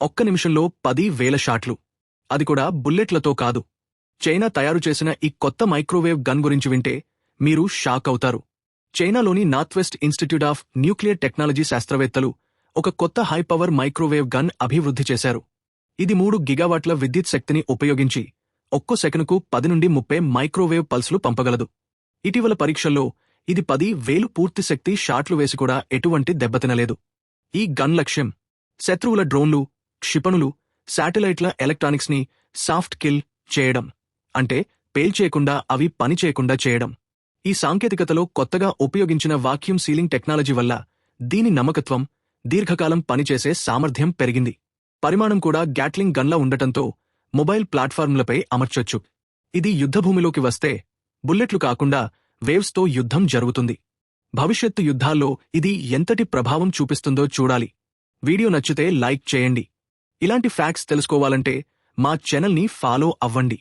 ఒక్క నిమిషంలో పది వేల షాట్లు. అది కూడా బుల్లెట్లతో కాదు. చైనా తయారు చేసిన ఈ కొత్త మైక్రోవేవ్ గన్ గురించి వింటే మీరు షాక్ అవుతారు. చైనాలోని northwest institute of nuclear technology శాస్త్రవేత్తలు ఒక కొత్త హై పవర్ మైక్రోవేవ్ గన్ అభివృద్ధి చేశారు. ఇది మూడు గిగావాట్ల విద్యుత్ శక్తిని ఉపయోగించి ఒక్కో సెకనుకు పది నుండి ముప్పై మైక్రోవేవ్ పల్సులు పంపగలదు. ఇటీవల పరీక్షల్లో ఇది పది వేలు పూర్తి శక్తి షాట్లు వేసి కూడా ఎటువంటి దెబ్బతినలేదు. ఈ గన్ లక్ష్యం శత్రువుల డ్రోన్లు క్షిపణులు శాటిలైట్ల ఎలక్ట్రానిక్స్ని సాఫ్ట్ కిల్ చేయడం అంటే పేల్చేయకుండా అవి పనిచేయకుండా చేయడం. ఈ సాంకేతికతలో కొత్తగా ఉపయోగించిన వాక్యూమ్ సీలింగ్ టెక్నాలజీ వల్ల దీని నమ్మకత్వం దీర్ఘకాలం పనిచేసే సామర్థ్యం పెరిగింది. పరిమాణం కూడా గ్యాట్లింగ్ గన్లా ఉండటంతో మొబైల్ ప్లాట్ఫార్మ్లపై అమర్చొచ్చు. ఇది యుద్ధభూమిలోకి వస్తే బుల్లెట్లు కాకుండా వేవ్స్తో యుద్ధం జరుగుతుంది. భవిష్యత్తు యుద్ధాల్లో ఇది ఎంతటి ప్రభావం చూపిస్తుందో చూడాలి. వీడియో నచ్చితే లైక్ చేయండి. ఇలాంటి ఫ్యాక్ట్స్ తెలుసుకోవాలంటే మా ఛానల్ని ఫాలో అవ్వండి.